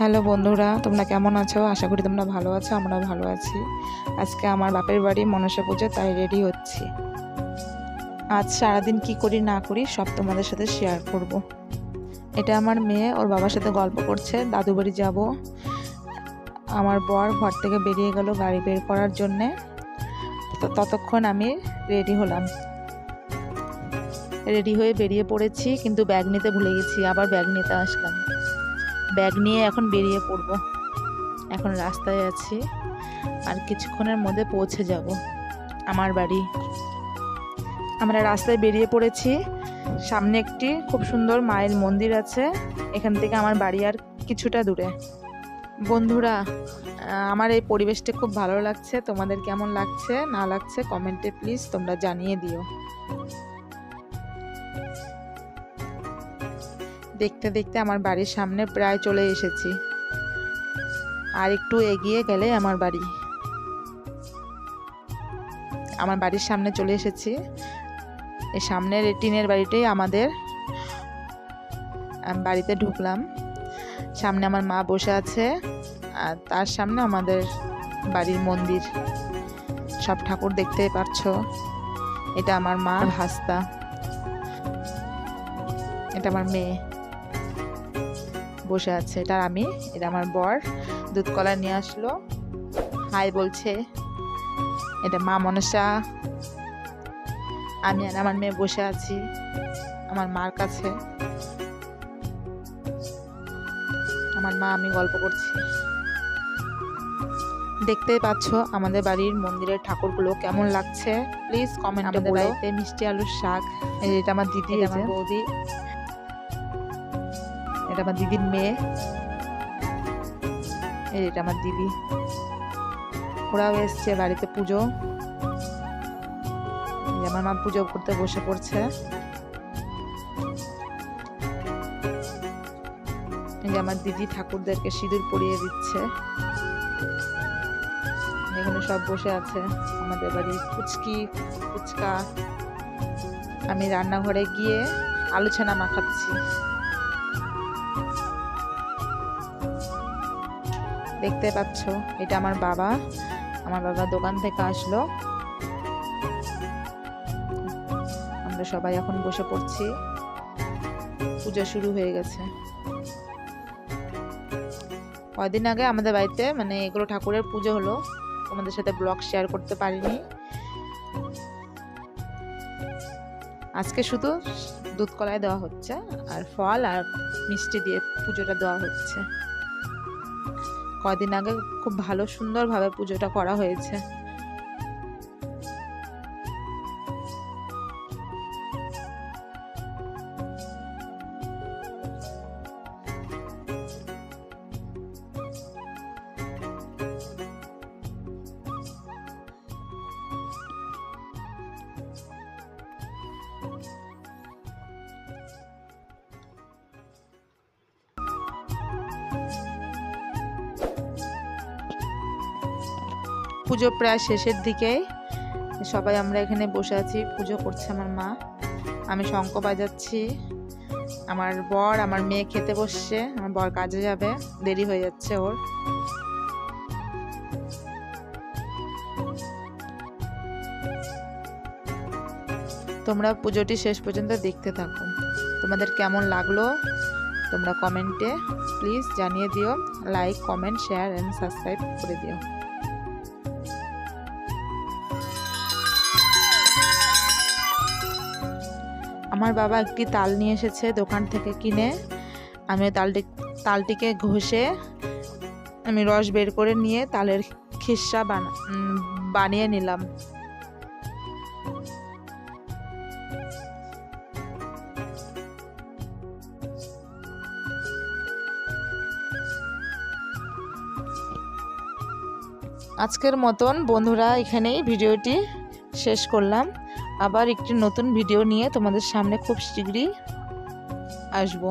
Hello বন্ধুরা, তোমরা কেমন আছো? আশা করি তোমরা ভালো আছো, আমরাও ভালো আছি। আজকে আমার বাপের বাড়ি মনসা পুজো, তাই রেডি হচ্ছি। আজ সারাদিন কি করি না করি সব তোমাদের সাথে শেয়ার করব। এটা আমার মেয়ে, ওর বাবার সাথে গল্প করছে দাদু বাড়ি যাব। আমার বর ঘর থেকে বেরিয়ে গেল গাড়ি বের করার জন্যে। তো ততক্ষণ আমি রেডি হলাম। রেডি হয়ে বেরিয়ে পড়েছি, কিন্তু ব্যাগ নিতে ভুলে গেছি, আবার ব্যাগ নিতে আসলাম। ব্যাগ নিয়ে এখন বেরিয়ে পড়ব। এখন রাস্তায় আছি আর কিছুক্ষণের মধ্যে পৌঁছে যাব আমার বাড়ি। আমরা রাস্তায় বেরিয়ে পড়েছি। সামনে একটি খুব সুন্দর মায়ের মন্দির আছে। এখান থেকে আমার বাড়ি আর কিছুটা দূরে। বন্ধুরা আমার এই পরিবেশটা খুব ভালো লাগছে। তোমাদের কেমন লাগছে? না লাগছে, কমেন্টে প্লিজ তোমরা জানিয়ে দিও। দেখতে দেখতে আমার বাড়ির সামনে প্রায় চলে এসেছি। আর একটু এগিয়ে গেলে আমার বাড়ি। আমার বাড়ির সামনে চলে এসেছি। এই সামনের টিনের বাড়িটাই আমাদের, আমি, বাড়িতে ঢুকলাম। সামনে আমার মা বসে আছে, আর তার সামনে আমাদের বাড়ির মন্দির। সব ঠাকুর দেখতে পারছ। এটা আমার মা ভাস্তা। এটা আমার মেয়ে। বসে আছে এটা আমি এটা আমার বর। দুধ কলা নিয়ে আসলো। হাই বলছে এটা মা মনসা। আমি আর আমার মেয়ে বসে আছি আমার মার কাছে। আমার মা আমি গল্প করছি। দেখতেই পাচ্ছ আমাদের বাড়ির মন্দিরের ঠাকুরগুলো কেমন লাগছে? প্লিজ কমেন্ট আমাদের বাড়িতে মিষ্টি আলুর শাক। এটা আমার দিদি আমার বৌদি। এটা আমার দিদির মেয়ে। এই এটা আমার দিদি। ওরাও এসছে বাড়িতে পুজো। আমার মা পুজো করতে বসে পড়ছে। আমার দিদি ঠাকুরদেরকে সিঁদুর পরিয়ে দিচ্ছে। এখানে সব বসে আছে। আমাদের বাড়ি ফুচকি, ফুচকা। আমি রান্নাঘরে গিয়ে আলোচনা মাখাচ্ছি। দেখতে পাচ্ছ, এটা আমার বাবা। আমার বাবা দোকান থেকে আসলো। আমরা সবাই এখন বসে পড়ছি। পূজা শুরু হয়ে গেছে। কয়দিন আগে আমাদের বাড়িতে মানে এগুলো ঠাকুরের পুজো হলো। তোমাদের সাথে ব্লগ শেয়ার করতে পারিনি। আজকে শুধু দুধ কলায় দেওয়া হচ্ছে, আর ফল আর মিষ্টি দিয়ে পুজোটা দেওয়া হচ্ছে। কদিন আগে খুব ভালো সুন্দরভাবে পুজোটা করা হয়েছে। পুজো প্রায় শেষের দিকে। সবাই আমরা এখানে বসে আছি, পুজো করছে আমার মা। আমি শঙ্খ বাজাচ্ছি। আমার বর, আমার মেয়ে খেতে বসছে। আমার বর কাজে যাবে, দেরি হয়ে যাচ্ছে ওর। তোমরা পুজোটি শেষ পর্যন্ত দেখতে থাকো। তোমাদের কেমন লাগল তোমরা কমেন্টে প্লিজ জানিয়ে দিও। Like, comment, share and subscribe করে দিও। আমার বাবা একটি তাল নিয়ে এসেছে দোকান থেকে কিনে। আমি তালটি তালটিকে ঘষে আমি রস বের করে নিয়ে তালের খিসা বানা বানিয়ে নিলাম। আজকের মতন বন্ধুরা, এখানেই ভিডিওটি শেষ করলাম। আবার একটি নতুন ভিডিও নিয়ে তোমাদের সামনে খুব শীঘ্রই আসব।